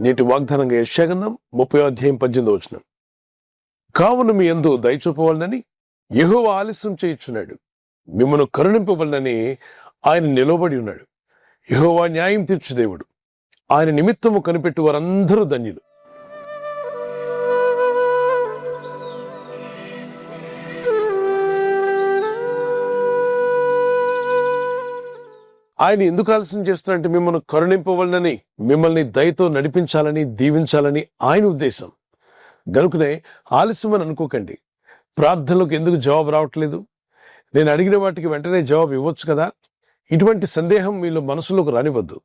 నేటి వాగ్దానంగా యశాగంధం ముప్పై అధ్యాయం పద్దెనిమిది వచ్చిన కావున మీ ఎందు దయచూపవలనని యహో ఆలస్యం చేయించున్నాడు. మిమ్మను కరుణింపవలనని ఆయన నిలబడి ఉన్నాడు. యహోవా న్యాయం తీర్చు దేవుడు. ఆయన నిమిత్తము కనిపెట్టు వారందరూ ధన్యులు. ఆయన ఎందుకు ఆలస్యం చేస్తున్నారంటే మిమ్మల్ని కరుణింపవలనని మిమ్మల్ని దయతో నడిపించాలని దీవించాలని ఆయన ఉద్దేశం. గనుకనే ఆలస్యం అని అనుకోకండి. ప్రార్థనలకు ఎందుకు జవాబు రావట్లేదు? నేను అడిగిన వాటికి వెంటనే జవాబు ఇవ్వచ్చు కదా? ఇటువంటి సందేహం మీలో మనసులోకి రానివ్వద్దు.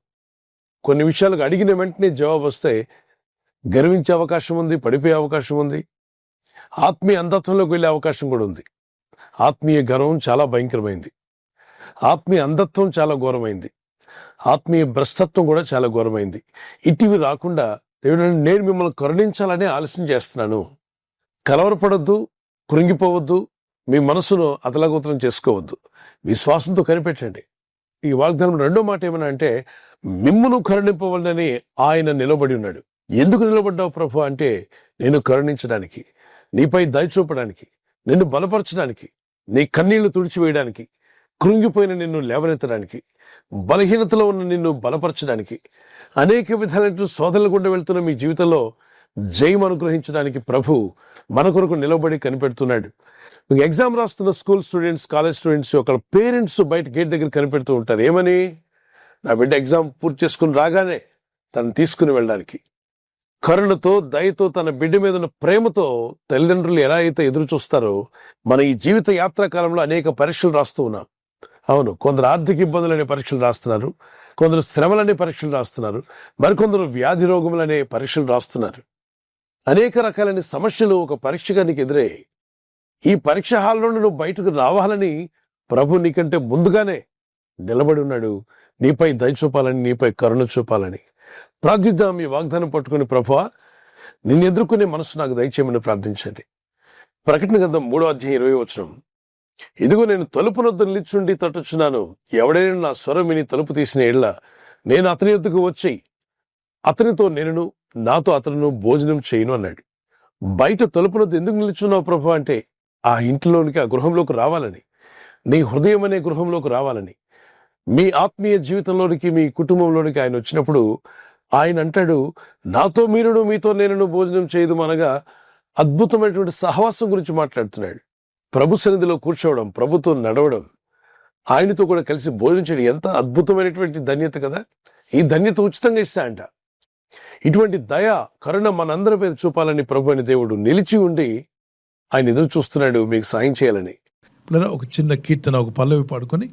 కొన్ని విషయాలకు అడిగిన వెంటనే జవాబు వస్తే గర్వించే అవకాశం ఉంది పడిపోయే అవకాశం ఉంది. ఆత్మీయ అంధత్వంలోకి వెళ్ళే అవకాశం కూడా ఉంది. ఆత్మీయ గర్వం చాలా భయంకరమైంది. ఆత్మీయ అంధత్వం చాలా ఘోరమైంది. ఆత్మీయ భ్రష్టత్వం కూడా చాలా ఘోరమైంది. ఇటీవి రాకుండా దేవుడు నేను మిమ్మల్ని కరుణించాలని ఆలస్యం చేస్తున్నాను. కలవరపడద్దు కృంగిపోవద్దు మీ మనసును అతలగోతలం చేసుకోవద్దు. విశ్వాసంతో కనిపెట్టండి. ఈ వాగ్దానం రెండో మాట ఏమన్నా అంటే మిమ్మును కరుణింపవలనని ఆయన నిలబడి ఉన్నాడు. ఎందుకు నిలబడ్డావు ప్రభు అంటే నేను కరుణించడానికి నీపై దయ చూపడానికి నిన్ను బలపరచడానికి నీ కన్నీళ్ళు తుడిచివేయడానికి కృంగిపోయిన నిన్ను లేవనెత్తడానికి బలహీనతలో ఉన్న నిన్ను బలపరచడానికి అనేక విధాలైన శోధనలు గుండా వెళ్తున్న మీ జీవితంలో జయం అనుగ్రహించడానికి ప్రభు మన కొరకు నిలబడి కనిపెడుతున్నాడు. ఎగ్జామ్ రాస్తున్న స్కూల్ స్టూడెంట్స్ కాలేజ్ స్టూడెంట్స్ ఒక పేరెంట్స్ బయట గేట్ దగ్గర కనిపెడుతూ ఉంటారు. ఏమని? నా బిడ్డ ఎగ్జామ్ పూర్తి చేసుకుని రాగానే తను తీసుకుని వెళ్ళడానికి. కరుణతో దయతో తన బిడ్డ మీద ఉన్న ప్రేమతో తల్లిదండ్రులు ఎలా అయితే ఎదురు చూస్తారో మన ఈ జీవిత యాత్రా కాలంలో అనేక పరీక్షలు రాస్తూ ఉన్నాం. అవును కొందరు ఆర్థిక ఇబ్బందులు అనే పరీక్షలు రాస్తున్నారు కొందరు శ్రమలనే పరీక్షలు రాస్తున్నారు మరికొందరు వ్యాధి రోగములు అనే పరీక్షలు రాస్తున్నారు. అనేక రకాలైన సమస్యలు ఒక పరీక్షగా నీకు ఎదురయ్యాయి. ఈ పరీక్ష హాల్ నుండి నువ్వు బయటకు రావాలని ప్రభు నీకంటే ముందుగానే నిలబడి ఉన్నాడు. నీపై దయ చూపాలని నీపై కరుణ చూపాలని. ప్రార్థిద్దాం ఈ వాగ్దానం పట్టుకుని ప్రభు నిన్ను ఎదుర్కొనే మనసు నాకు దయచేయమని ప్రార్థించండి. ప్రకటన గ్రంథం మూడో అధ్యాయం ఇరవై వచ్చినాం ఇదిగో నేను తలుపు నొద్ద నిలిచుండి తట్టుచున్నాను ఎవడైనా నా స్వరం విని తలుపు తీసిన ఎడ్ల నేను అతని ఎద్దుకు వచ్చి అతనితో నేను నాతో అతను భోజనం చేయను అన్నాడు. బయట తలుపునొద్దు ఎందుకు నిలుచున్నావు ప్రభు అంటే ఆ ఇంటిలోనికి ఆ గృహంలోకి రావాలని నీ హృదయం అనే గృహంలోకి రావాలని. మీ ఆత్మీయ జీవితంలోనికి మీ కుటుంబంలోనికి ఆయన వచ్చినప్పుడు ఆయన అంటాడు నాతో మీరును మీతో నేను భోజనం చేయదు అనగా అద్భుతమైనటువంటి సహవాసం గురించి మాట్లాడుతున్నాడు. ప్రభు సన్నిధిలో కూర్చోవడం ప్రభుత్వం నడవడం ఆయనతో కూడా కలిసి భోజనం ఎంత అద్భుతమైనటువంటి ధన్యత కదా? ఈ ధన్యత ఉచితంగా ఇస్తా అంట. ఇటువంటి దయ కరుణ మనందరి మీద చూపాలని ప్రభు అని దేవుడు నిలిచి ఉండి ఆయన ఎదురు చూస్తున్నాడు మీకు సాయం చేయాలని. ఒక చిన్న కీర్తన ఒక పల్లవి పాడుకొని